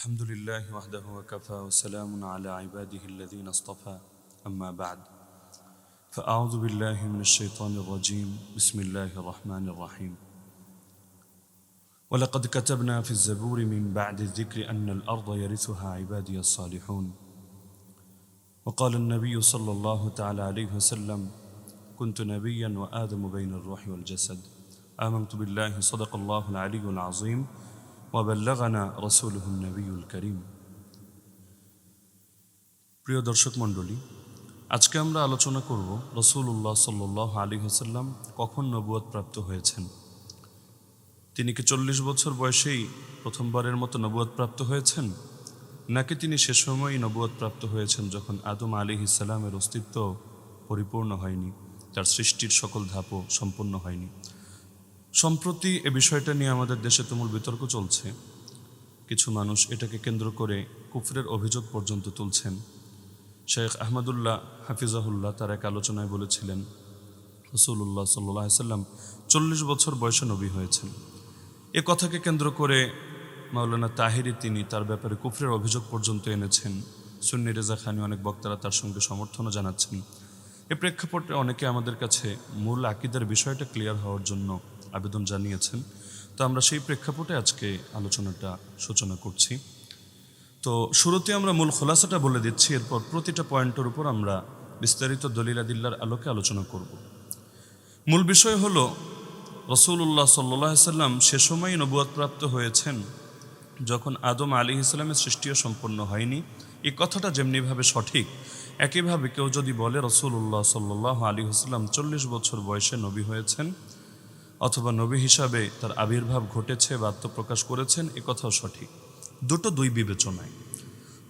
الحمد لله وحده وكفى وسلام على عباده الذين اصطفى. أما بعد فأعوذ بالله من الشيطان الرجيم. بسم الله الرحمن الرحيم. ولقد كتبنا في الزبور من بعد الذكر أن الأرض يرثها عبادي الصالحون. وقال النبي صلى الله تعالى عليه وسلم كنت نبيا وآدم بين الروح والجسد. آمنت بالله صدق الله العلي العظيم. وبلغنا رسوله النبي করিম প্রিয় দর্শক মণ্ডলী, আজকে আমরা আলোচনা করব রসুল্লাহ সাল্লাহ আলী হাসাল্লাম কখন নবুয়াদ প্রাপ্ত হয়েছেন। তিনি কি চল্লিশ বছর বয়সেই প্রথমবারের মতো নবুয়াদ প্রাপ্ত হয়েছেন? নাকি তিনি সে সময়ই নবুয়াদ প্রাপ্ত হয়েছেন যখন আদম আলী ইসালামের অস্তিত্ব পরিপূর্ণ হয়নি, তার সৃষ্টির সকল ধাপও সম্পন্ন হয়নি? সম্প্রতি এ বিষয়টা নিয়ে আমাদের দেশে তুমুল বিতর্ক চলছে। কিছু মানুষ এটাকে কেন্দ্র করে কুফরের অভিযোগ পর্যন্ত তুলছেন। শেখ আহমদুল্লাহ হাফিজাহুল্লাহ তার এক আলোচনায় বলেছিলেন রসুল্লাহ সাল্লাহ সাল্লাম চল্লিশ বছর বয়সে নবী হয়েছেন। এ কথাকে কেন্দ্র করে মাওলানা তাহিরি তিনি তার ব্যাপারে কুফরের অভিযোগ পর্যন্ত এনেছেন। সুন্নি রেজা খানি অনেক বক্তারা তার সঙ্গে সমর্থনও জানাচ্ছেন। এ প্রেক্ষাপটে অনেকে আমাদের কাছে মূল আকিদের বিষয়টা ক্লিয়ার হওয়ার জন্য আবেদন জানিয়েছেন। তো আমরা সেই প্রেক্ষাপটে আজকে আলোচনাটা, সূচনা করছি। তো শুরুতে আমরা মূল খোলাসাটা বলে দিচ্ছি, এরপর প্রতিটা পয়েন্টের উপর আমরা বিস্তারিত দলিলাদিল্লার আলোকে আলোচনা করব। মূল বিষয় হলো রসুল্লাহ সাল্লাহ সাল্লাম সে সময়ই নবুয়াদ প্রাপ্ত হয়েছেন যখন আদম আলী ইসলামের সৃষ্টিও সম্পন্ন হয়নি। এই কথাটা যেমনিভাবে সঠিক, একইভাবে কেউ যদি বলে রসুল্লাহ সাল্লাহ আলী হাসলাম চল্লিশ বছর বয়সে নবী হয়েছেন অথবা নবী হিসাবে তার আবির্ভাব ঘটেছে বা আত্মপ্রকাশ করেছেন, এ কথাও সঠিক। দুটো দুই বিবেচনায়।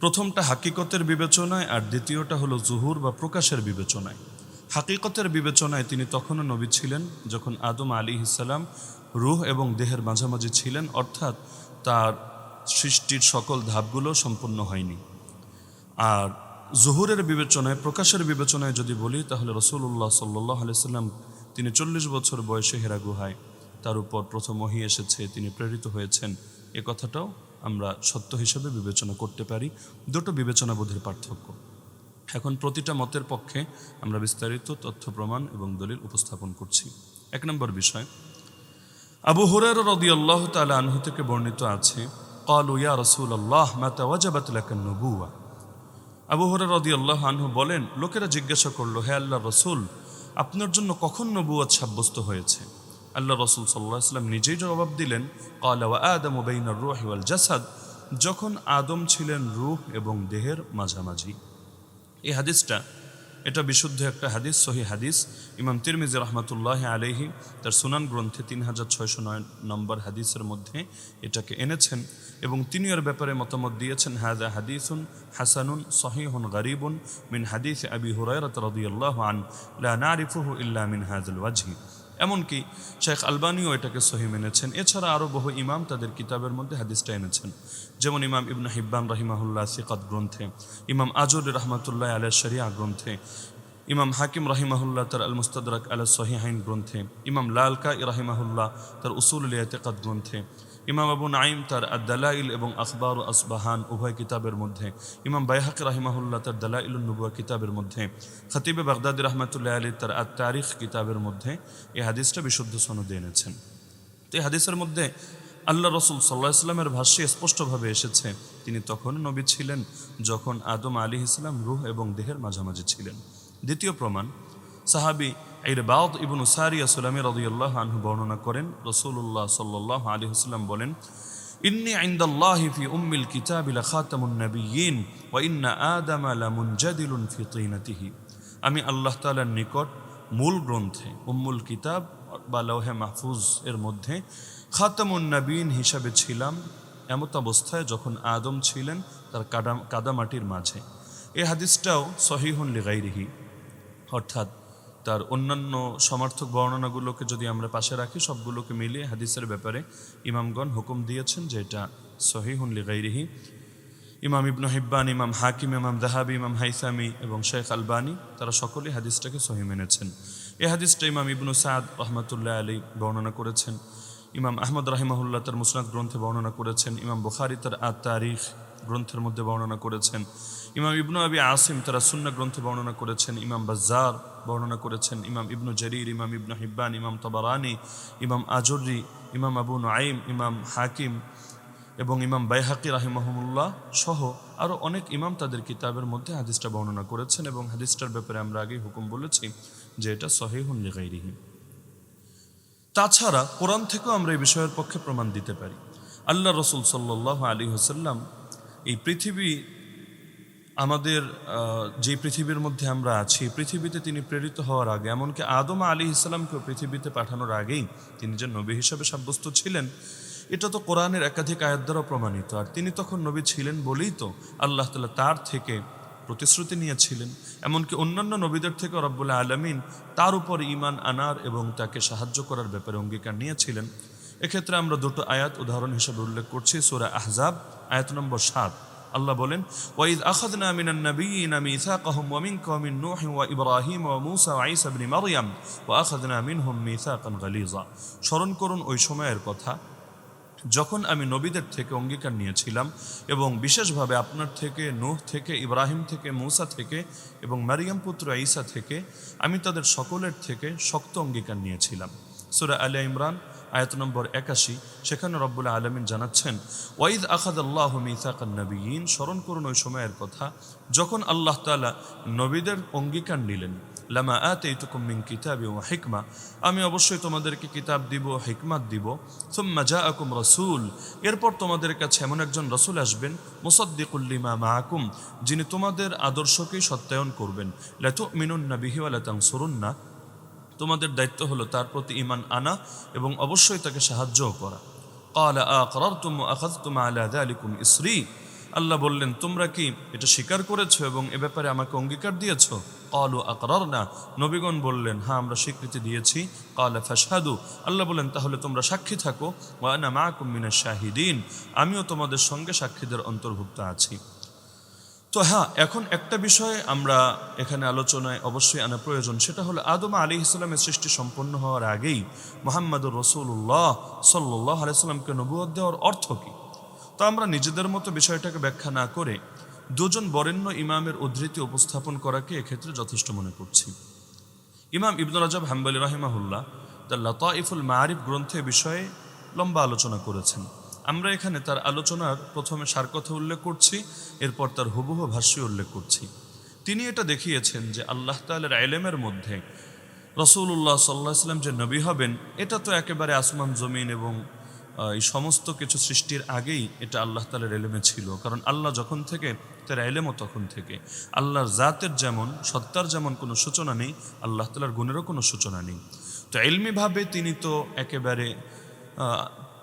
প্রথমটা হাকিকতের বিবেচনায় আর দ্বিতীয়টা হলো জুহুর বা প্রকাশের বিবেচনায়। হাকিকতের বিবেচনায় তিনি তখনও নবী ছিলেন যখন আদম আলী ইসালাম রুহ এবং দেহের মাঝামাঝি ছিলেন, অর্থাৎ তার সৃষ্টির সকল ধাপগুলো সম্পূর্ণ হয়নি। আর জহুরের বিবেচনায়, প্রকাশের বিবেচনায় যদি বলি, তাহলে রসুল্লাহ সাল্লাহ আলাইসাল্লাম তিনি চল্লিশ বছর বয়সে হেরা গুহায়। তার উপর প্রথম ওহি এসেছে, তিনি প্রেরিত হয়েছেন। এ কথাটাও আমরা সত্য হিসেবে বিবেচনা করতে পারি। দুটো বিবেচনাবোধের পার্থক্য। এখন প্রতিটা মতের পক্ষে আমরা বিস্তারিত তথ্য, প্রমাণ এবং দলিল উপস্থাপন করছি। এক নম্বর বিষয়, আবু হুরের রদি আল্লাহ তালা আনহু থেকে বর্ণিত আছে ইয়া রসুল আল্লাহ আবু হরের রদি আল্লাহ আনহু বলেন, লোকেরা জিজ্ঞাসা করল, হে আল্লাহ রসুল আপনার জন্য কখন নবুয়াদ সাব্যস্ত হয়েছে? আল্লাহ রসুল সাল্লাহ নিজেই জবাব দিলেন কালা আদম ওবাইনার রুহ ওয়াল জাসাদ যখন আদম ছিলেন রুহ এবং দেহের মাঝামাঝি। এই হাদিসটা এটা বিশুদ্ধ একটা হাদিস, সহি হাদিস। ইমাম তিরমিজি রহমতুল্লাহ আলহি তার সুনান গ্রন্থে তিন হাজার ছয়শো নয় নম্বর হাদিসের মধ্যে এটাকে এনেছেন এবং তিনি এর ব্যাপারে মতামত দিয়েছেন হাজা হাদিসুন হাসানুন সহিহুন গরিবুন মিন হাদিস আবি হুরায়রত রাদিয়াল্লাহু আন, লা নারিফুহু ইল্লা মিন হাজুল ওয়াজহি। এমনকি শেখ আলবানিও এটাকে সহি মেনেছেন। এছাড়া আরও বহু ইমাম তাদের কিতাবের মধ্যে হাদিসটা এনেছেন। যেমন ইমাম ইবনা হিব্বান রহিমাহুল্লাহ সিকাত গ্রন্থে, ইমাম আজর রহমতুল্লাহ আলহ শরিয়া গ্রন্থে, ইমাম হাকিম রহিমাহুল্লাহ তার আল মুস্তাদরাক আল সহিহাইন গ্রন্থে, ইমাম লালকা রাহিমাহুল্লাহ তার উসুল ইয়াতেকাত গ্রন্থে ইমাম আবু নাইম তার দালাইল এবং আখবর ও আসবাহান উভয় কিতাবের মধ্যে, ইমাম বাইহাক রাহিমাহুল্লাহ তার দালাইল নবুয়া কিতাবের মধ্যে, খতিবে বাগদাদি রহমতুল্লাহ আলী তার আত তারিখ কিতাবের মধ্যে এই হাদিসটা বিশুদ্ধ সনদে এনেছেন। তো এই হাদিসের মধ্যে আল্লাহ রসুল সাল্লাহ ইসলামের ভাষ্যে স্পষ্টভাবে এসেছে, তিনি তখন নবী ছিলেন যখন আদম আলী ইসলাম রুহ এবং দেহের মাঝামাঝি ছিলেন। দ্বিতীয় প্রমাণ সাহাবি ইরবাদ ইবনু সারিয়া সুলামি রদিয়াল্লাহ আনহু বর্ণনা করেন রসুল্লাহ সাল্লাহ আলী হুসলাম বলেন, ইন্নি আইন্দাল্লাহি ফি উম্মিল কিতাব খাতামুন নবিয়িন ওয়া ইন্না আদাম লামুনজাদিলুন ফি তিনাতিহি। আমি আল্লাহ তাআলার নিকট মূল গ্রন্থে, উম্মুল কিতাব বা লৌহে মাহফুজ এর মধ্যে খাতামুন নবীন হিসাবে ছিলাম, এমত অবস্থায় যখন আদম ছিলেন তার কাদা, কাদামাটির মাঝে। এই হাদিসটাও সহিহুন লিগাইরিহি অর্থাৎ তার অন্যান্য সমর্থক বর্ণনাগুলোকে যদি আমরা পাশে রাখি, সবগুলোকে মিলিয়ে হাদিসের ব্যাপারে ইমামগণ হুকুম দিয়েছেন যে এটা সহিহুন লিগাইরিহি। ইমাম ইবনু হিব্বান, ইমাম হাকিম, ইমাম দাহাবি ইমাম হাইসামি এবং শেখ আলবানি, তারা সকলেই হাদিসটাকে সহি মেনেছেন। এ হাদিসটা ইমাম ইবনু সাদ রহমতুল্লাহ আলী বর্ণনা করেছেন। ইমাম আহমদ রাহিমাহুল্লাহ তার মুসনাদ গ্রন্থে বর্ণনা করেছেন। ইমাম বুখারি তার আ তারিখ গ্রন্থের মধ্যে বর্ণনা করেছেন। ইমাম ইবনু আবি আসিম তারা সুন্না গ্রন্থে বর্ণনা করেছেন, ইমাম বাজ্জার বর্ণনা করেছেন, ইমাম ইবনু জরির, ইমাম ইবনু হিব্বান, ইমাম তবারানি, ইমাম আজরি, ইমাম আবু নাইম ইমাম হাকিম এবং ইমাম বাইহাকি রাহিমাহমুল্লাহ সহ আরও অনেক ইমাম তাদের কিতাবের মধ্যে হাদিসটা বর্ণনা করেছেন এবং হাদিসটার ব্যাপারে আমরা আগেই হুকুম বলেছি যে এটা সহিহুন লিগাইরিহি। তাছাড়া কোরআন থেকেও আমরা এই বিষয়ের পক্ষে প্রমাণ দিতে পারি। আল্লাহ রসুল সাল্লাহ আলী হোসাল্লাম এই পৃথিবী আমাদের যে পৃথিবীর মধ্যে আমরা আছি, পৃথিবীতে তিনি প্রেরিত হওয়ার আগে, এমনকি আদম আলী ইসলামকেও পৃথিবীতে পাঠানোর আগেই তিনি যে নবী হিসাবে সাব্যস্ত ছিলেন, এটা তো কোরআনের একাধিক আয়াত দ্বারা প্রমাণিত। আর তিনি তখন নবী ছিলেন বলেই তো আল্লাহ তালা তার থেকে প্রতিশ্রুতি নিয়েছিলেন। এমনকি অন্যান্য নবীদের থেকে রব্বুল আলমিন তার উপর ইমান আনার এবং তাকে সাহায্য করার ব্যাপারে অঙ্গীকার নিয়েছিলেন। এক্ষেত্রে আমরা দুটো আয়াত উদাহরণ হিসেবে উল্লেখ করছি, সুরা আহজাব, আয়াত নম্বর সাত। আল্লাহ বলেন, ওয়াইদ আখাদনা মিনান নাবিয়িনা মিসাকাহুম ওয়া মিনকা মিন নূহ ওয়া ইব্রাহিম ওয়া মূসা ওয়া ঈসা ইবনে মারইয়াম ওয়া আখাদনা মিনহুম মিসাকান গালিযা স্মরণ করুন ওই সময়ের কথা, যখন আমি নবীদের থেকে অঙ্গীকার নিয়েছিলাম এবং বিশেষভাবে আপনার থেকে, নূহ থেকে, ইব্রাহিম থেকে, মূসা থেকে এবং মারিয়াম পুত্র ঈসা থেকে আমি তাদের সকলের থেকে শক্ত অঙ্গীকার নিয়েছিলাম। সুরা আলিয়া ইমরান আয়াত নম্বর একাশি, সেখানে রব্বুল আলমিন জানাচ্ছেন, ওয়াইদ আখাদ আল্লাহ মিসাকান নবীন স্মরণ করুন ওই সময়ের কথা, যখন আল্লাহ তালা নবীদের অঙ্গীকার নিলেন, লামা আতাইতুকুম মিন কিতাব ওয়া হিকমা, আমি অবশ্যই তোমাদেরকে কিতাব দিব, হিকমাত দিব, সুম্মা জাআকুম রসুল, এরপর তোমাদের কাছে এমন একজন রসুল আসবেন, মুসাদ্দিকুল লিমা মাআকুম, যিনি তোমাদের আদর্শকেই সত্যায়ন করবেন লা তুমিনুন্না বিহি ওয়া লা তানসুরুন্না তোমাদের দায়িত্ব হলো তার প্রতি ইমান আনা এবং অবশ্যই তাকে সাহায্যও করা। কালা আকরার তুম আখাজ তুমা আলাদা আলিকুম ইসরি। আল্লাহ বললেন, তোমরা কি এটা স্বীকার করেছ এবং এ ব্যাপারে আমাকে অঙ্গীকার দিয়েছ? কালু আকরার না নবীগণ বললেন হ্যাঁ আমরা স্বীকৃতি দিয়েছি। কালা ফাসাদু আল্লাহ বলেন তাহলে তোমরা সাক্ষী থাকো। ওয়ানা মা কুমিনা শাহিদিন, আমিও তোমাদের সঙ্গে সাক্ষীদের অন্তর্ভুক্ত আছি। তো হ্যাঁ এখন একটা বিষয় আমরা এখানে আলোচনায় অবশ্যই আনা প্রয়োজন। সেটা হলো আদম আলী ইসলামের সৃষ্টি সম্পন্ন হওয়ার আগেই মোহাম্মদুর রসুল্লাহ সাল্লাহ আলাইসাল্লামকে নবুয়ত দেওয়ার অর্থ কী? তো আমরা নিজেদের মতো বিষয়টাকে ব্যাখ্যা না করে দুজন বরেণ্য ইমামের উদ্ধৃতি উপস্থাপন করাকে এক্ষেত্রে যথেষ্ট মনে করছি। ইমাম ইবনুল রাজাব হাম্বালি রাহিমাহুল্লাহ তার লতাইফুল মারিফ গ্রন্থে বিষয়ে লম্বা আলোচনা করেছেন। আমরা এখানে তার আলোচনার প্রথমে সার কথা উল্লেখ করছি, এরপর তার হুবহু ভাষ্য উল্লেখ করছি। তিনি এটা দেখিয়েছেন যে আল্লাহ তালের আইলেমের মধ্যে রসুল্লাহ সাল্লাহ সাল্লাম যে নবী হবেন, এটা তো একেবারে আসমান, জমিন এবং এই সমস্ত কিছু সৃষ্টির আগেই এটা আল্লাহ তালের এলেমে ছিল। কারণ আল্লাহ যখন থেকে, তার এলেমও তখন থেকে। আল্লাহর জাতের যেমন, সত্তার যেমন কোনো সূচনা নেই, আল্লাহ তালার গুণেরও কোনো সূচনা নেই। তো এলমিভাবে তিনি তো একেবারে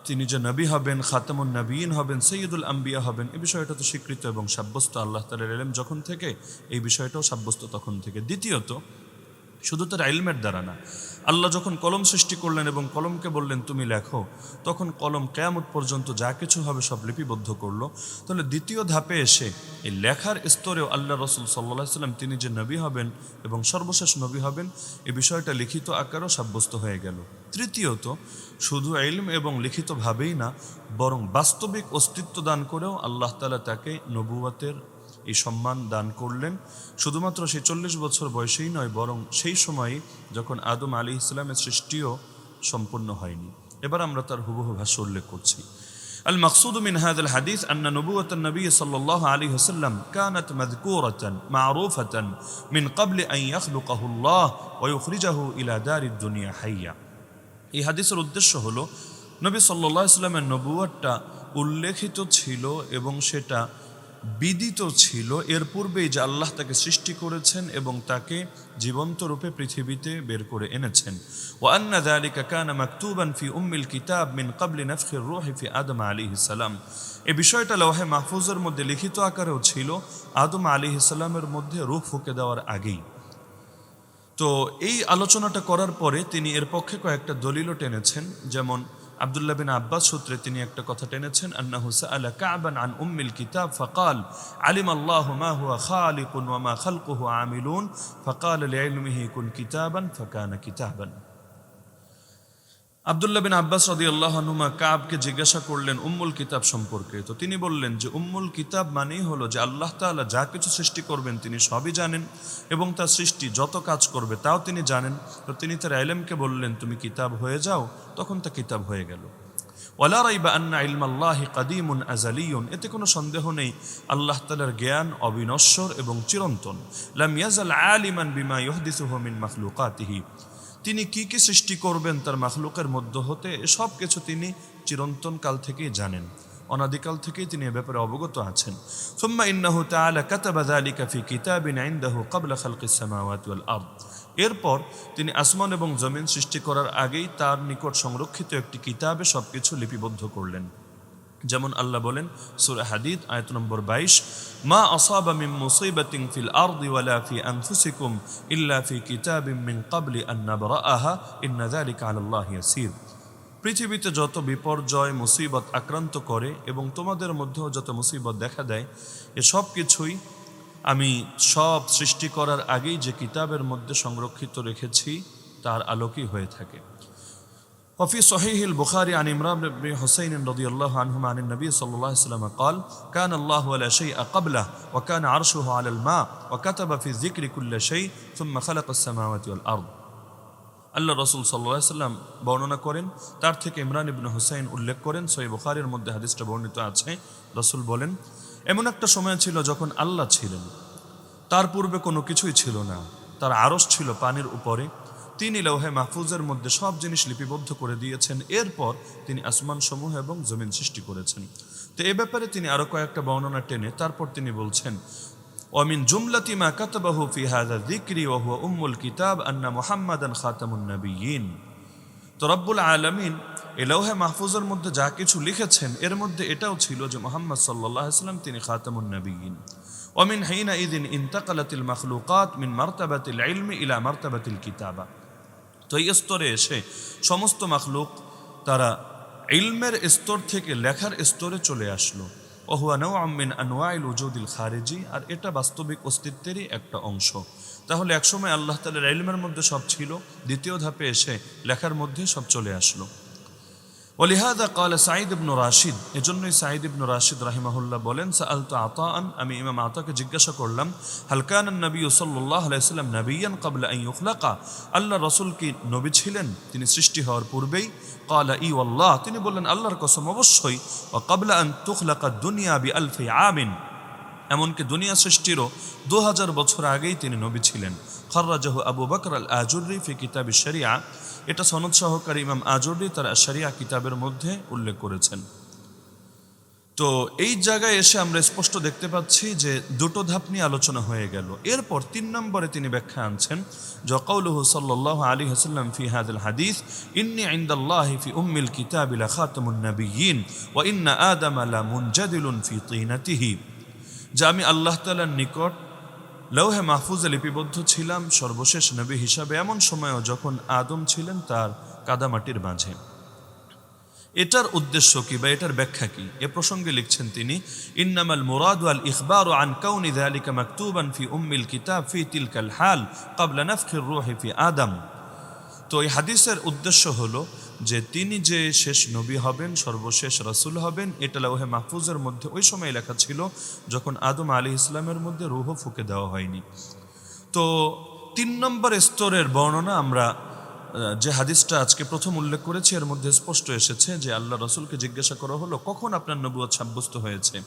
তিনি যে নবী হবেন, খাতামুন নবীন হবেন, সৈয়দুল আম্বিয়া হবেন এই বিষয়টা তো স্বীকৃত এবং সাব্যস্ত আল্লাহ তালের এলেম যখন থেকে, এই বিষয়টাও সাব্যস্ত তখন থেকে। দ্বিতীয়ত, শুধু তার আইলমের দ্বারা না আল্লাহ যখন কলম সৃষ্টি করলেন এবং কলমকে বললেন, তুমি লেখো, তখন কলম কেয়ামত পর্যন্ত যা কিছু হবে সব লিপিবদ্ধ করল। তাহলে দ্বিতীয় ধাপে এসে এই লেখার স্তরেও আল্লাহ রসুল সাল্লাহ সাল্লাম, তিনি যে নবী হবেন এবং সর্বশেষ নবী হবেন, এ বিষয়টা লিখিত আকারেও সাব্যস্ত হয়ে গেল। তৃতীয়ত, শুধু ইলম এবং লিখিতভাবেই না, বরং বাস্তবিক অস্তিত্ব দান করেও আল্লাহ তালা তাকে নবুয়াতের এই সম্মান দান করলেন। শুধুমাত্র সেই চল্লিশ বছর বয়সেই নয়, বরং সেই সময়ে যখন আদম আলী ইসলামের সৃষ্টিও সম্পূর্ণ হয়নি। এবার আমরা তার হুবহু ভাষ্য উল্লেখ করছি। আল মকসুদ মিন আল হাদিস আন্না নবুয়ত নবী সাল আলী ওয়াসাল্লাম কানাত মাযকুরাতান মা'রুফাতান মারুফ ক্বাবলি মিন কাবলে আল্লাহ ওয়া ইউখরিজাহু ইলা দারিদ দুনিয়া হাইয়া। এই হাদিসের উদ্দেশ্য হলো, নবী সাল্লাহ ইসলামের নবুয়াটা উল্লেখিত ছিল এবং সেটা বিদিত ছিল এর পূর্বেই যে আল্লাহ তাকে সৃষ্টি করেছেন এবং তাকে জীবন্ত রূপে পৃথিবীতে বের করে এনেছেন। ওয়ান্না দালিকা কানা মাকতুবান ফি উম্মিল কিতাব মিন কাবলি নাফখির রুহি ফি আদম আলাইহিস সালাম। এই বিষয়টা লৌহে মাহফুজের মধ্যে লিখিত আকারেও ছিল, আদম আলাইহিস সালামের মধ্যে রূহ ফুঁকে দেওয়ার আগেই। তো এই আলোচনাটা করার পরে তিনি এর পক্ষে কয়েকটা দলিলও টেনেছেন, যেমন আব্দুল্লাহ বিন আব্বাস সূত্রে তিনি একটা কথা টেনেছেন আন্না হুসা আলা কা'বান আন উম্মিল কিতাব, ফকাল আলিম আল্লাহ মা হুয়া খালিকুন ওয়া মা খালকুহু আমিলুন, ফকাল লিইলমিহি কুন কিতাবান, ফাকানা কিতাবান। আবদুল্লাহ বিন আব্বাস রদি আল্লাহ হনুমা কাবকে জিজ্ঞাসা করলেন, উম্মুল কিতাব সম্পর্কে? তো তিনি বললেন যে, উম্মুল কিতাব মানেই হলো যে, আল্লাহ তাআলা যা কিছু সৃষ্টি করবেন তিনি সবই জানেন এবং তার সৃষ্টি যত কাজ করবে তাও তিনি জানেন। তো তিনি তার আইলেমকে বললেন, তুমি কিতাব হয়ে যাও। তখন তা কিতাব হয়ে গেল। ওয়ালা রাইবা আন্না ইলমাল্লাহি কাদিমুন আজালিয়ুন এতে কোনো সন্দেহ নেই, আল্লাহ তালার জ্ঞান অবিনশ্বর এবং চিরন্তন। লাম ইয়াজাল আলিমান বিমা ইহদিসুহু মিন মাখলুকাতিহি। তিনি কি কি সৃষ্টি করবেন তার মাখলুকের মধ্য হতে, সব কিছু তিনি চিরন্তন কাল থেকেই জানেন। অনাদিকাল থেকেই তিনি এ ব্যাপারে অবগত আছেন। সুম্মা ইন্নাহু তাআলা কাতাবা যালিকা ফি কিতাবিন ইনদাহু ক্বাবলা খালকিস সামাওয়াতি ওয়াল আরদ। এরপর তিনি আসমান এবং জমিন সৃষ্টি করার আগেই তার নিকট সংরক্ষিত একটি কিতাবে সবকিছু লিপিবদ্ধ করলেন। যেমন আল্লাহ বলেন, সূরা হাদিদ, আয়াত নম্বর 22 মা আসাবা মিন মুসিবাতিন ফিল আরদি ওয়ালা ফি আনফুসিকুম ইল্লা ফি কিতাবিন মিন ক্বাবলি আন নাবরাআহা, ইন্না যালিকা আলাল্লাহি ইয়াসির। পৃথিবীতে যত বিপর্যয়, মুসিবত আক্রান্ত করে এবং তোমাদের মধ্যেও যত মুসিবত দেখা দেয়, এ সব কিছুই আমি সব সৃষ্টি করার আগেই যে কিতাবের মধ্যে সংরক্ষিত রেখেছি, তার আলোকই হয়ে থাকে। وفي صحيح البخاري عن عمران بن حسين رضي الله عنهما عن النبي صلى الله عليه وسلم قال كان الله ولا شيء قبله وكان عرشه على الماء وكتب في الذكر كل شيء ثم خلق السماوات والأرض আল্লাহ রসুল সাল্লাহ সাল্লাম বর্ণনা করেন তার থেকে ইমরান ইবনে হুসাইন উল্লেখ করেন সই বুখারের মধ্যে হাদিসটা বর্ণিত আছে রসুল বলেন এমন একটা সময় ছিল যখন আল্লাহ ছিলেন তার পূর্বে কোনো কিছুই ছিল না তার আরস ছিল পানির উপরে তিনি লৌহে মাহফুজের মধ্যে সব জিনিস লিপিবদ্ধ করে দিয়েছেন এরপর তিনি আসমান সমূহ এবং জমিন সৃষ্টি করেছেন তো এ ব্যাপারে তিনি আরো কয়েকটা বর্ণনা টেনে তারপর তিনি বলছেন ومن جملة ما كتبه في هذا الذكر وهو أم الكتاب أن محمدا خاتم النبيين তো রব্বুল আলমিন এ লৌহে মাহফুজের মধ্যে যা কিছু লিখেছেন এর মধ্যে এটাও ছিল যে মোহাম্মদ সাল্লাহ সাল্লাম তিনি খাতামুন নবীন ومن حينئذ انتقلت المخلوقات من مرتبة العلم إلى مرتبة الكتابة তো এই স্তরে এসে সমস্ত মাখলুক তারা ইলমের স্তর থেকে লেখার স্তরে চলে আসলো। ওহুয়া নৌ আমিন আনোয়াইল উজুদিল খারেজি, আর এটা বাস্তবিক অস্তিত্বেরই একটা অংশ। তাহলে একসময় আল্লাহ তালের ইলমের মধ্যে সব ছিল, দ্বিতীয় ধাপে এসে লেখার মধ্যে সব চলে আসলো। ওলিহাদা কাল সাঈদ ইবনু রাশিদ। এজন্যই সাঈদ ইবনু রাশিদ রাহিমাহুল্লাহ বলেন সাআল তো আতান আমি ইমাম আতাকে জিজ্ঞাসা করলাম হালকান নবী সাল্লাহ আলাইসাল্লাম নবীন কাবলা আই উখলাকা আল্লাহ রসুল কি নবী ছিলেন? তিনি সৃষ্টি হওয়ার পূর্বেই? কালা ই আল্লাহ তিনি বললেন, আল্লাহর কসম, অবশ্যই। ও কাবলা আন তুখলাকা দুনিয়া বি আলফে আমিন। এমনকি দুনিয়া সৃষ্টিরও দু হাজার বছর আগেই তিনি নবী ছিলেন। খর্রাজাহু আবু বকর আল আজুরি ফি কিতাব শরিয়া। এটা সনদ সহকারী ইমাম আজুরি তার শরিয়া কিতাবের মধ্যে উল্লেখ করেছেন। তো এই জায়গায় এসে আমরা স্পষ্ট দেখতে পাচ্ছি যে দুটো ধাপ নিয়ে আলোচনা হয়ে গেল। এরপর তিন নম্বরে তিনি ব্যাখ্যা আনছেন জকাউলুহু সাল্লাল্লাহু আলী ওয়াসাল্লাম ফি হাদিল হাদিস, ইন্নি ইনদাল্লাহি ফি উম্মিল কিতাবি লা খাতামুন নাবিয়্যিন, ওয়া ইন্না আদামা লা মুনজাদিলুন ফি তিনাতিহি। যে আমি আল্লাহ তাআলার নিকট লৌহে মাহফুজে লিপিবদ্ধ ছিলাম সর্বশেষ নবী হিসাবে এমন সময়ও যখন আদম ছিলেন তার কাদামাটির মাঝে। এটার উদ্দেশ্য কি বা এটার ব্যাখ্যা কি? এ প্রসঙ্গে লিখছেন তিনি, ইন্নামাল মুরাদ আল ইখবার আন কাউনি যালিকা মাকতুবান ফি উম্মিল কিতাব ফি তিলকাল হাল ক্বাবলা নাফখির রূহি ফি আদম। তো এই হাদিসের উদ্দেশ্য হলো যে তিনি যে শেষ নবী হবেন, সর্বশেষ রাসূল হবেন, এটা লাউহে মাহফুজের মধ্যে ওই সময় লেখা ছিল যখন আদম আলী ইসলামের মধ্যে রুহ ফুকে দেওয়া হয়নি। তো তিন নম্বর স্তরের বর্ণনা আমরা যে হাদিসটা আজকে প্রথম উল্লেখ করেছি, এর মধ্যে স্পষ্ট এসেছে যে আল্লাহ রসুলকে জিজ্ঞাসা করা হলো, কখন আপনার নবুয়ত সাব্যস্ত হয়েছে?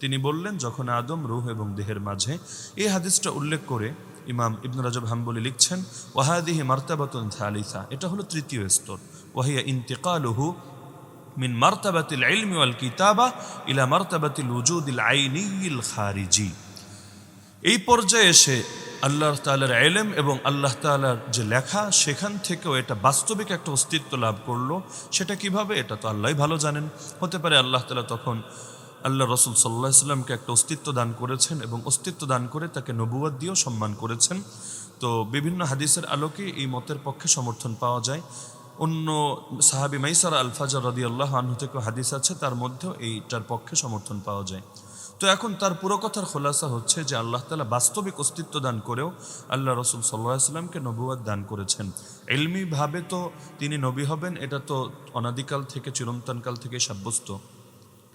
তিনি বললেন, যখন আদম রুহ এবং দেহের মাঝে। এই হাদিসটা উল্লেখ করে ইমাম ইবনু রাজব হাম্বলি লিখছেন, ওয়াহাদিহি মার্তাবাতুন থালিসা এটা হলো তৃতীয় স্তর। ওয়াহিয়া ইন্তিকালুহু মিন মার্তাবাতিল ইলমি ওয়াল কিতাবা ইলা মার্তাবাতিল উজুদিল আইনিল খারিজি এই পর্যায়ে এসে আল্লাহ তালার এলেম এবং আল্লাহ তালার যে লেখা, সেখান থেকেও এটা বাস্তবিক একটা অস্তিত্ব লাভ করল। সেটা কীভাবে? এটা তো আল্লাহ ভালো জানেন। হতে পারে আল্লাহ তালা তখন আল্লাহ রসুল সাল্লাহ সাল্লামকে একটা অস্তিত্ব দান করেছেন এবং অস্তিত্ব দান করে তাকে নবুয়াদ দিয়েও সম্মান করেছেন। তো বিভিন্ন হাদিসের আলোকে এই মতের পক্ষে সমর্থন পাওয়া যায়। অন্য সাহাবি মাইসার আল ফাজার রদি আল্লাহ আনহু থেকেও হাদিস আছে, তার মধ্যেও এইটার পক্ষে সমর্থন পাওয়া যায়। তো এখন তার পুরো কথার খোলাসা হচ্ছে যে আল্লাহ তালা বাস্তবিক অস্তিত্ব দান করেও আল্লাহ রসুল সাল্লাহ সাল্লামকে নবুয়াদ দান করেছেন। এলমিভাবে তো তিনি নবী হবেন, এটা তো অনাদিকাল থেকে, চিরন্তনকাল থেকে সাব্যস্ত।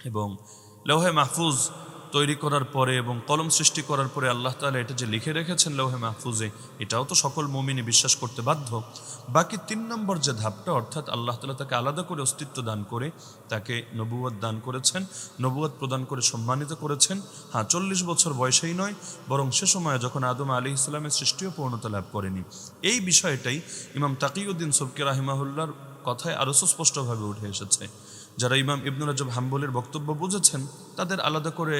এবং লৌহে মাহফুজ তৈরি করার পরে এবং কলম সৃষ্টি করার পরে আল্লাহ তালা এটা যে লিখে রেখেছেন লৌহে মাহফুজে, এটাও তো সকল মমিনী বিশ্বাস করতে বাধ্য। বাকি তিন নম্বর যে ধাপটা, অর্থাৎ আল্লাহ তালা তাকে আলাদা করে অস্তিত্ব দান করে, তাকে নবুয়াদ দান করেছেন নবুয়াদ প্রদান করে সম্মানিত করেছেন। হ্যাঁ চল্লিশ বছর বয়সেই নয়, বরং সে সময়ে যখন আদম আলী ইসলামের সৃষ্টিও পূর্ণতা লাভ করেনি। এই বিষয়টাই ইমাম তাকিউদ্দিন সবকে রাহিমাহুল্লার কথায় আরও সুস্পষ্টভাবে উঠে এসেছে। যারা ইমাম ইবনুল রাজব হাম্বলের বক্তব্য বুঝেছেন, তাদের আলাদা করে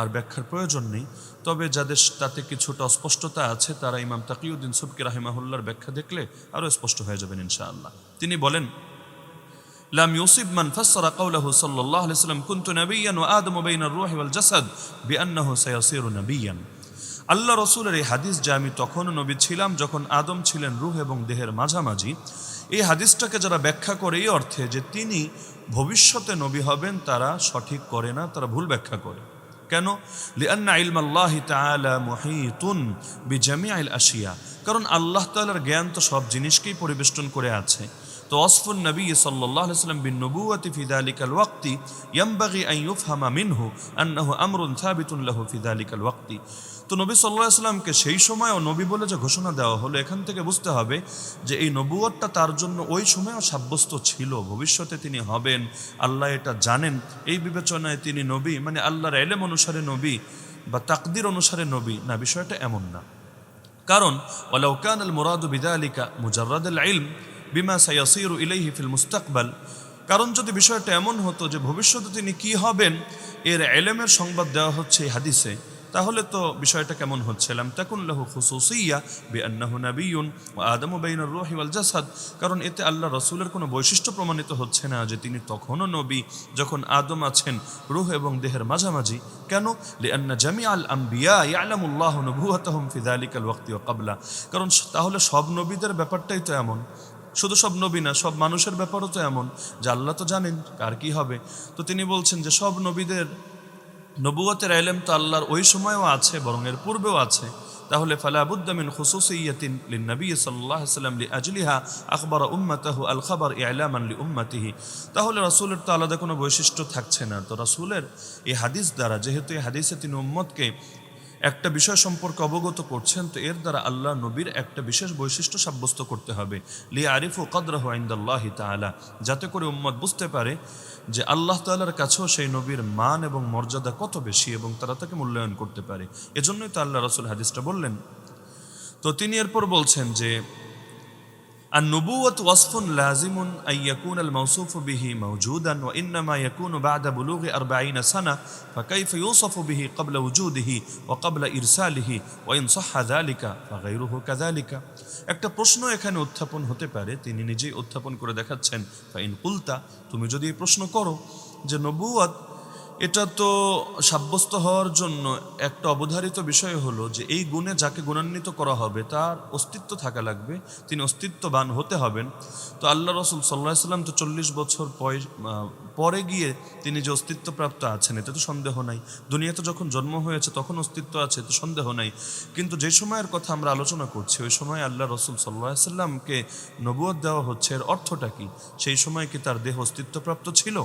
আর ব্যাখ্যার প্রয়োজন নেই। তবে যাদের তাতে কিছুটা অস্পষ্টতা আছে, তারা ইমাম তাকিউদ্দিন সুবকি রাহিমাহুল্লার ব্যাখ্যা দেখলে আরও স্পষ্ট হয়ে যাবেন ইনশাআল্লাহ। তিনি বলেন, লাম ইউসিব মান ফাসসারা কাওলাহু সাল্লাল্লাহু আলাইহি সাল্লাম কুনতু নাবিয়্যান ওয়া আদমু বাইনার রূহি ওয়াল জাসাদ বিআন্নাহু সায়াসিরু আল্লাহ রসুলের এই হাদিস যে আমি তখন নবী ছিলাম, যখন আদম ছিলেন রুহ এবং দেহের মাঝামাঝি, এই হাদিসটাকে যারা ব্যাখ্যা করে এই অর্থে যে তিনি ভবিষ্যতে নবী হবেন তারা সঠিক করে না, তারা ভুল ব্যাখ্যা করে। কেন? তাআলা মুহিতুন বিজামিআল আশিয়া। কারণ আল্লাহ তাআলার জ্ঞান তো সব জিনিসকেই পরিবেষ্টন করে আছে। তো অসফুল নবী সাল্লাম বিন নবুওয়াতি ফি যালিকাল ওয়াক্তি ইয়ানবাগি আন হামা মিনহু আন্নাহু আমরুন সাবিতুন লাহু ফি যালিকাল ওয়াক্তি। তো নবী সাল্লাল্লাহু আলাইহি সাল্লামকে সেই সময়ও নবী বলে যে ঘোষণা দেওয়া হলো, এখান থেকে বুঝতে হবে যে এই নবুয়তটা তার জন্য ওই সময়ও সাব্যস্ত ছিল, ভবিষ্যতে তিনি হবেন, আল্লাহ এটা জানেন। এই বিবেচনায় তিনি নবী মানে আল্লাহর এলেম অনুসারে নবী বা তাকদির অনুসারে নবী না, বিষয়টা এমন না। কারণ, ওয়ালাউ কান আল মুরাদু বিদালিকা মুজাররাদ আল ইলম বিমা সায়াসিরু ইলাইহি ফিল মুস্তাকবাল। কারণ যদি বিষয়টা এমন হতো যে ভবিষ্যতে তিনি কি হবেন, এর এলেমের সংবাদ দেওয়া হচ্ছে হাদিসে। তাহলে তো বিষয়টা কেমন হচ্ছে? লাম তাকুন লাহু খুসুসিয়া বিআন্নাহু নাবিয়্যুন ওয়া আদামু বাইনার রূহি ওয়াল জাসাদ। কারণ এতে আল্লাহ রসুলের কোনো বৈশিষ্ট্য প্রমাণিত হচ্ছে না যে তিনি তখনও নবী, যখন আদম আছেন রুহ এবং দেহের মাঝামাঝি। কেন? লিআন্না জামিআল আম্বিয়া ইয়ালামুল্লাহু নবুওয়াতাহুম ফি যালিকাল ওয়াক্তি ওয়া ক্বাবলা। কারণ তাহলে সব নবীদের ব্যাপারটাই তো এমন। শুধু সব নবী না, সব মানুষের ব্যাপারও তো এমন। যে আল্লাহ তো জানেন কার কি হবে। তো তিনি বলছেন যে সব নবীদের নবুয়তের এলেম তো আল্লাহর ওই সময়ও আছে, বরং এর পূর্বেও আছে। তাহলে ফালাবুদ্দামিন খুসুসিয়াতিন লিন্নবী সাল্লাহ সাল্লাম লি আজলিহা আখবর উম্মাতাহু আল খাবার ইলামান লি উম্মাতিহি তাহলে রাসূলের তো আলাদা কোনো বৈশিষ্ট্য থাকছে না। তো রাসূলের এই হাদিস দ্বারা, যেহেতু এই হাদিসে তিনি উম্মতকে একটা বিষয় সম্পর্কে অবগত করছেন, তো এর দ্বারা আল্লাহ নবীর একটা বিশেষ বৈশিষ্ট্য সাব্যস্ত করতে হবে। লি আরিফু কদরাহু ইনদাল্লাহি তাআলা, যাতে করে উম্মত বুঝতে পারে যে আল্লাহ তাল্লার কাছেও সেই নবীর মান এবং মর্যাদা কত বেশি এবং তারা তাকে মূল্যায়ন করতে পারে। এজন্যই তো আল্লাহ রসুল হাদিসটা বললেন। তো তিনি এরপর বলছেন যে আর নবুয়ত ওয়াসফুন লাজিমুন আইয়াকুন আল মৌসুফ বিহি মৌজুদান ও ইন্নামা ইয়াকুন বাদা বুলুগি আরবাইন সানা ফাকাইফ ইউসফু বিহি কবলা উজুদিহি ও কবলা ইরসালিহি ও ইন সাহাদালিকা ফাগাইরুহু একটা প্রশ্ন এখানে উত্থাপন হতে পারে, তিনি নিজেই উত্থাপন করে দেখাচ্ছেন ফাইন কুলতা তুমি যদি এই প্রশ্ন করো যে নবুয়ত এটা তো সাব্যস্ত হওয়ার জন্য একটা অবধারিত বিষয় হলো যে এই গুণে যাকে গুণান্বিত করা হবে, তার অস্তিত্ব থাকা লাগবে, তিনি অস্তিত্ববান হতে হবেন। তো আল্লাহ রসুল সাল্লাহ সাল্লাম তো চল্লিশ বছর পরে গিয়ে তিনি যে অস্তিত্বপ্রাপ্ত আছেন, এতে তো সন্দেহ নাই। দুনিয়াতে যখন জন্ম হয়েছে, তখন অস্তিত্ব আছে তো সন্দেহ নাই। কিন্তু যে সময়ের কথা আমরা আলোচনা করছি, ওই সময় আল্লাহ রসুল সাল্লাহ সাল্লামকে নবুয়ত দেওয়া হচ্ছে, এর অর্থটা কি? সেই সময় কি তার দেহ অস্তিত্বপ্রাপ্ত ছিল?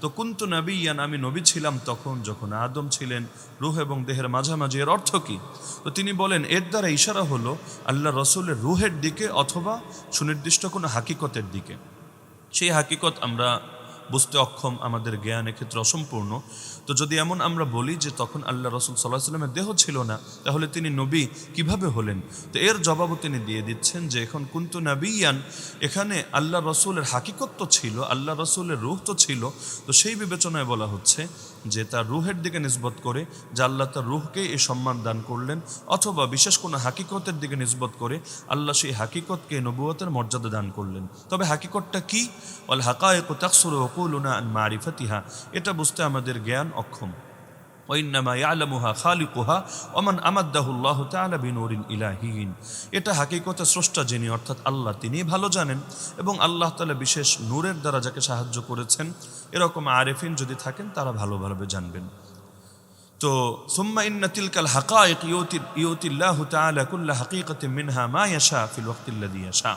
তো কুন্তু নবী ইয়ান আমি নবী ছিলাম তখন যখন আদম ছিলেন, রুহ এবং দেহের মাঝামাঝি। এর অর্থ কী? তো তিনি বলেন, এর দ্বারা ইশারা হলো আল্লাহ রসুলের রুহের দিকে অথবা সুনির্দিষ্ট কোনো হাকিকতের দিকে। সেই হাকিকত আমরা বুঝতে অক্ষম, আমাদের জ্ঞান এক্ষেত্রে অসম্পূর্ণ। তো যদি এমন আমরা বলি যে তখন আল্লাহ রসুল সাল্লাহ সাল্লামের দেহ ছিল না, তাহলে তিনি নবী কীভাবে হলেন? তো এর জবাবও তিনি দিয়ে দিচ্ছেন যে এখন কুন্তু নাবিয়ান, এখানে আল্লাহ রসুলের হাকিকত তো ছিল, আল্লাহ রসুলের রুহ তো ছিল। তো সেই বিবেচনায় বলা হচ্ছে যে তার রুহের দিকে নিসবত করে, যে আল্লাহ তার রুহকে এই সম্মান দান করলেন, অথবা বিশেষ কোনো হাকিকতের দিকে নিসবত করে, আল্লাহ সেই হাকিকতকে নবুয়তের মর্যাদা দান করলেন। তবে হাকিকতটা কী? অল হাকায়ক তাকসুর ওকুলুনা আন মারিফাতিহা। এটা বুঝতে আমাদের জ্ঞান অক্ষম। ওইনামা ইয়ালামুহা খালিকুহা ওমান আমাদ্দাহুল্লাহ তাআলা বিনুরিন ইলাহিন। এটা হাকিকতে স্রষ্টা যিনি, অর্থাৎ আল্লাহ, তিনিই ভালো জানেন এবং আল্লাহ তাআলা বিশেষ নূরের দ্বারা যাকে সাহায্য করেছেন, এরকম আরেফিন যদি থাকেন, তারা ভালোভাবে জানবেন। তো, সুম্মা ইন্না তিলকাল ইউতি, ইউতিল্লাহ তাআলা কুল্লা হাকিকাতিন মিনহা মা ইয়াশা ফিল ওয়াক্তিল্লাযী ইয়াশা।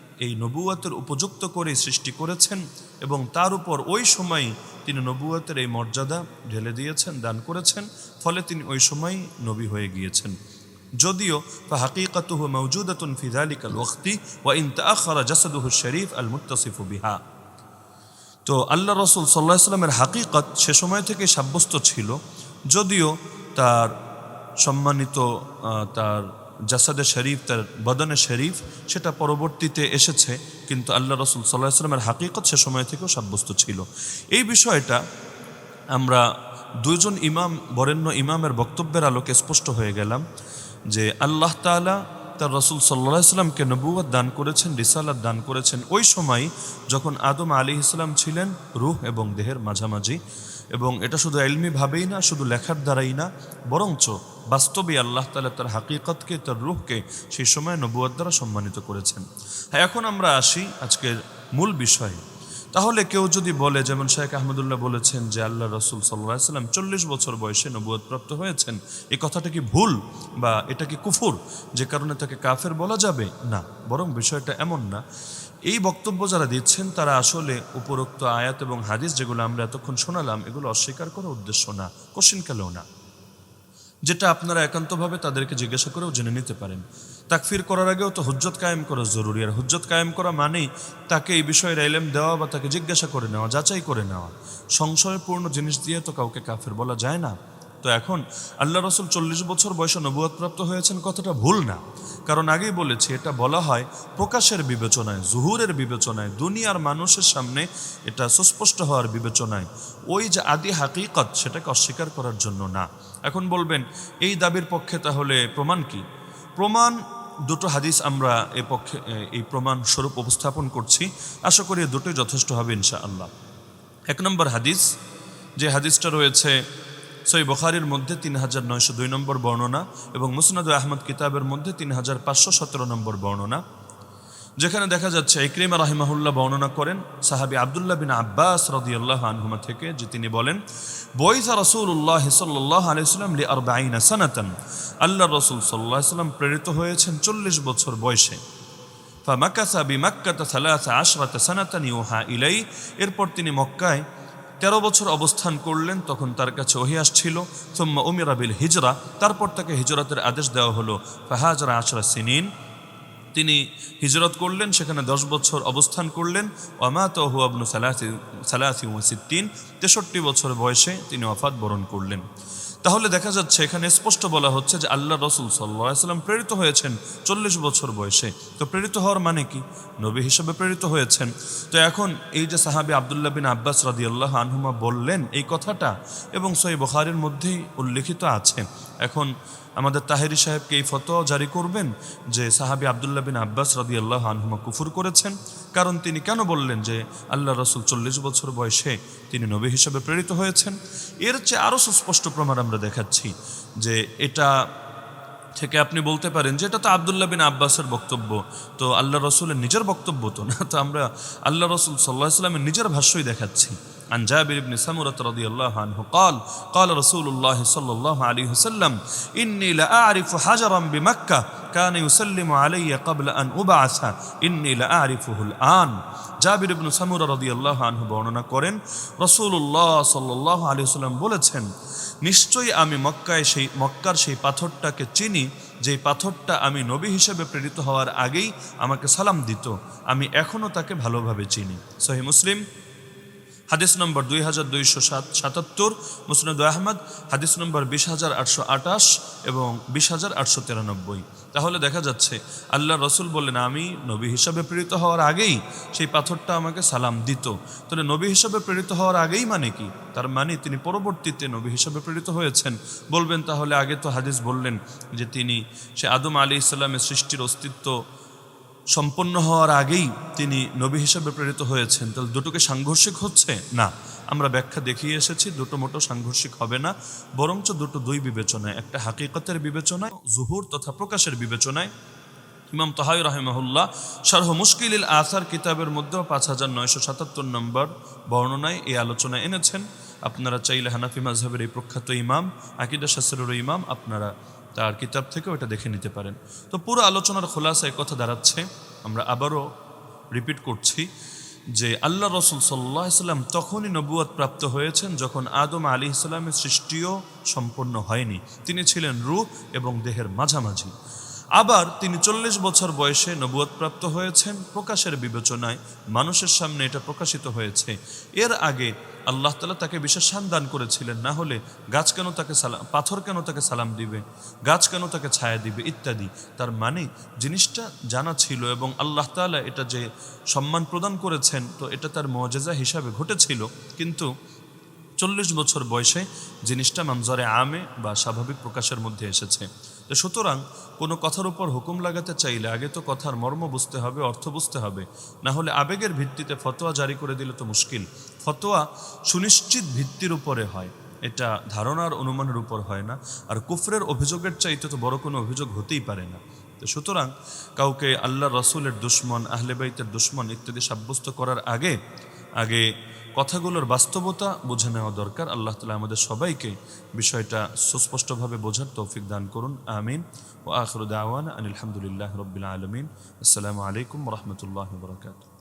এই নবুয়াতের উপযুক্ত করে সৃষ্টি করেছেন এবং তার উপর ওই সময় তিনি নবুয়াতের এই মর্যাদা ঢেলে দিয়েছেন, দান করেছেন, ফলে তিনি ওই সময় নবী হয়ে গিয়েছেন। যদিও হাকিকাতুহু মৌজুদাতুন ফি যালিকাল ওয়াক্তি ওয়া ইন তাআখারা জাসাদুহু শরীফ আল মুত্তাসিফু বিহা। তো আল্লাহ রসুল সাল্লাহ সাল্লামের হাকিকত সে সময় থেকে সাব্যস্ত ছিল, যদিও তার সম্মানিত তার জাসাদে শরীফ, তার বদনে শরীফ, সেটা পরবর্তীতে এসেছে, কিন্তু আল্লাহ রসুল সাল্লাহ সাল্লামের হাকিকত সে সময় থেকেও সাব্যস্ত ছিল। এই বিষয়টা আমরা দুজন ইমাম, বরেণ্য ইমামের বক্তব্যের আলোকে স্পষ্ট হয়ে গেলাম যে আল্লাহ তাআলা তার রসুল সাল্লাহ সাল্লামকে নবুয়াদ দান করেছেন, রিসালাত দান করেছেন। ওই সময় যখন আদম আলী ইসলাম ছিলেন, রুহ এবং দেহের মাঝামাঝি এবং এটা শুধু এলমিভাবেই না, শুধু লেখার দ্বারাই না, বরঞ্চ বাস্তবে আল্লাহ তালা তার হাকিকতকে, তার রুহকে সেই সময় নবুয়ার দ্বারা সম্মানিত করেছেন। হ্যাঁ এখন আমরা আসি আজকের মূল বিষয়ে। তাহলে কেউ যদি বলে, যেমন শেখ আহমদুল্লাহ বলেছেন যে আল্লাহ রসুল সাল্লাম চল্লিশ বছর বয়সে নবুয়ত প্রাপ্ত হয়েছেন এই কথাটা কি ভুল বা এটা কি কুফুর? যে কারণে তাকে কাফের বলা যাবে? না, বরং বিষয়টা এমন না। এই বক্তব্য যারা দিচ্ছেন, তারা আসলে উপরোক্ত আয়াত এবং হাদিস যেগুলো আমরা এতক্ষণ শোনালাম, এগুলো অস্বীকার করার উদ্দেশ্য না কোশ্চিনকালেও না। যেটা আপনারা একান্তভাবে তাদেরকে জিজ্ঞাসা করেও জেনে নিতে পারেন। তাকফির করার আগেও তো হুজ্জত কায়েম করা জরুরি। আর হুজ্জত কায়েম করা মানেই তাকে এই বিষয়ের এলেম দেওয়া বা তাকে জিজ্ঞাসা করে নেওয়া, যাচাই করে নেওয়া। সংশয়পূর্ণ জিনিস দিয়ে তো কাউকে কাফের বলা যায় না। তো এখন আল্লাহ রসুল চল্লিশ বছর বয়সে নবুয়াদপ্রাপ্ত হয়েছেন কথাটা ভুল না। কারণ আগেই বলেছি, এটা বলা হয় প্রকাশের বিবেচনায়, জুহুরের বিবেচনায়, দুনিয়ার মানুষের সামনে এটা সুস্পষ্ট হওয়ার বিবেচনায়। ওই যে আদি হাকিকত, সেটাকে অস্বীকার করার জন্য না। এখন বলবেন, এই দাবির পক্ষে তাহলে প্রমাণ কি? প্রমাণ দুটো হাদিস আমরা এ পক্ষে এই প্রমাণ স্বরূপ উপস্থাপন করছি। আশা করি দুটোই যথেষ্ট হবে ইনশা আল্লাহ এক নম্বর হাদিস, যে হাদিসটা রয়েছে সই বখারির মধ্যে তিন হাজার নয়শো দুই নম্বর বর্ণনা এবং মুসনাদ আহমদ কিতাবের মধ্যে তিন হাজার পাঁচশো সতেরো নম্বর বর্ণনা। যেখানে দেখা যাচ্ছে ইক্রিমা রাহিমাহুল্লাহ বর্ণনা করেন সাহাবি আবদুল্লাহ বিন আব্বাস রদিয়াল্লাহ আনহুমা থেকে, যে তিনি বলেন বৈসা রসুল্লাহ সাল্লাহ আলাইসাল্লাম লি আর বাইনা সানাতান। আল্লাহ রসুল সাল্লাহ সাল্লাম প্রেরিত হয়েছেন চল্লিশ বছর বয়সে। ইউহা ইলাই এরপর তিনি মক্কায় তেরো বছর অবস্থান করলেন, তখন তার কাছে ওহি আসছিল। সোম্মা উমিরা বিল হিজরা, তারপর তাকে হিজরতের আদেশ দেওয়া হলো। ফাহাজরা আশরা সিনিন। তিনি হিজরত করলেন, সেখানে দশ বছর অবস্থান করলেন। ওয়ামাত হুয়াবনু সালাসি সালাসি সিদ্দিন, তেষট্টি বছর বয়সে তিনি অফাত বরণ করলেন। তাহলে দেখা যাচ্ছে, এখানে স্পষ্ট বলা হচ্ছে যে আল্লাহ রসুল সাল্লাম প্রেরিত হয়েছেন চল্লিশ বছর বয়সে। তো প্রেরিত হওয়ার মানে কি? নবী হিসেবে প্রেরিত হয়েছেন। তো এখন এই যে সাহাবি আবদুল্লাহ বিন আব্বাস রাদি আল্লাহ আনহুমা বললেন এই কথাটা, এবং সই বখারের মধ্যেই উল্লেখিত আছে। এখন আমাদের তাহেরি সাহেবকে এই ফতোয়া জারি করবেন যে সাহাবি আবদুল্লাহ বিন আব্বাস রাদি আল্লাহ আনহুমা কুফুর করেছেন। কারণ তিনি কেন বললেন যে আল্লাহ রসুল চল্লিশ বছর বয়সে তিনি নবী হিসেবে প্রেরিত হয়েছেন? এর চেয়ে আরও সুস্পষ্ট প্রমাণ আমরা দেখাচ্ছি যে এটা থেকে আপনি বলতে পারেন যে এটা তো আবদুল্লাহ বিন আব্বাসের বক্তব্য। তো আল্লাহ রসুলের নিজের বক্তব্য তো না, তো আমরা আল্লাহ রসুল সাল্লাহ ইসলামের নিজের ভাষ্যই দেখাচ্ছি। عن جابر بن سمرة رضي الله عنه قال قال رسول الله صلى الله عليه وسلم إني لأعرف حجرا بمكة كان يسلم علي قبل أن أبعث إني لأعرفه الآن জাবির ইবনু সামুরা রাদিয়াল্লাহু আনহু বর্ণনা করেন রাসূলুল্লাহ সাল্লাল্লাহু আলাইহি ওয়াসাল্লাম বলেছেন নিশ্চয়ই আমি মক্কায় সেই মক্কার সেই পাথরটাকে চিনি যেই পাথরটা আমি নবী হিসেবে প্রেরিত হওয়ার আগেই আমাকে সালাম দিত আমি এখনও তাকে ভালোভাবে চিনি সহি মুসলিম হাদিস নম্বর দুই হাজার দুইশো সাত, সাতাত্তর, মুসনাদ আহমদ, হাদিস নম্বর বিশ হাজার আটশো আটাশ এবং বিশ হাজার আটশো তিরানব্বই। তাহলে দেখা যাচ্ছে, আল্লাহ রসুল বললেন, আমি নবী হিসাবে প্রেরিত হওয়ার আগেই সেই পাথরটা আমাকে সালাম দিত। তাহলে নবী হিসাবে প্রেরিত হওয়ার আগেই মানে কি? তার মানে তিনি পরবর্তীতে নবী হিসাবে প্রেরিত হয়েছেন। বলবেন তাহলে আগে তো হাদিস বললেন যে তিনি, সে আদম আলী ইসলামের সৃষ্টির অস্তিত্ব সম্পন্ন হওয়ার আগেই তিনি নবী হিসাবে প্রেরিত হয়েছেন। তাহলে দুটোকে সাংঘর্ষিক হচ্ছে? না। আমরা ব্যাখ্যা দেখিয়ে এসেছি, দুটো মোটো সাংঘর্ষিক হবে না। বরঞ্চ দুটো দুই বিবেচনায়, একটা হাকিকতের বিবেচনায়, জুহুর তথা প্রকাশের বিবেচনায়। ইমাম তাহাই রাহেমাহুল্লাহ শারহ মুশকিল আসার কিতাবের মধ্যেও পাঁচ হাজার নয়শো সাতাত্তর নম্বর বর্ণনায় এই আলোচনা এনেছেন। আপনারা চাইলে হানাফি মাজহাবের এই প্রখ্যাত ইমাম, আকিদা শাস্ত্রের ইমাম, আপনারা তার কিতাব থেকেও এটা দেখে নিতে পারেন। তো পুরো আলোচনার খোলাসায় কথা দাঁড়াচ্ছে। আমরা আবারও রিপিট করছি যে আল্লাহ রসুল সাল্লাহ সাল্লাম তখনই নবুয়াদ প্রাপ্ত হয়েছেন যখন আদম আলী ইসলামের সৃষ্টিও সম্পন্ন হয়নি। তিনি ছিলেন রূহ এবং দেহের মাঝামাঝি। আবার তিনি চল্লিশ বছর বয়সে নবুয়াত প্রাপ্ত হয়েছেন। প্রকাশের বিবেচনায় মানুষের সামনে এটা প্রকাশিত হয়েছে। এর আগে আল্লাহ তালা তাকে বিশেষ দান করেছিলেন, না হলে গাছ কেন তাকে সালাম পাথর কেন তাকে সালাম দিবে, গাছ কেন তাকে ছায়া দিবে ইত্যাদি। তার মানে জিনিসটা জানা ছিল এবং আল্লাহ তালা এটা যে সম্মান প্রদান করেছেন, তো এটা তার মজেজা হিসাবে ঘটেছিল। কিন্তু চল্লিশ বছর বয়সে জিনিসটা মানজরে আমে বা স্বাভাবিক প্রকাশের মধ্যে এসেছে। তো সুতরাং কোনো কথার উপর হুকুম লাগাতে চাইলে আগে তো কথার মর্ম বুঝতে হবে, অর্থ বুঝতে হবে। না হলে আবেগের ভিত্তিতে ফতোয়া জারি করে দিলে তো মুশকিল। ফতোয়া সুনিশ্চিত ভিত্তির উপরে হয়। এটা ধারণার অনুমানের উপর হয় না। আর কুফরের অভিযোগের চাইতে তো বড় কোনো অভিযোগ হতেই পারে না। তো সুতরাং কাউকে আল্লাহ রসুলের দুশ্মন আহলেবাইতের দুশ্মন ইত্যাদি সাব্যস্ত করার আগে আগে কথাগুলোর বাস্তবতা বুঝে নেওয়া দরকার। আল্লাহ তালা আমাদের সবাইকে বিষয়টা সুস্পষ্টভাবে বোঝার তৌফিক দান করুন। আমিন। ও আখরুদ আওয়ান আনিলামদুলিল্লাহ রবিল আলমিন। আসসালামু আলাইকুম রহমতুল্লাহ বরকাত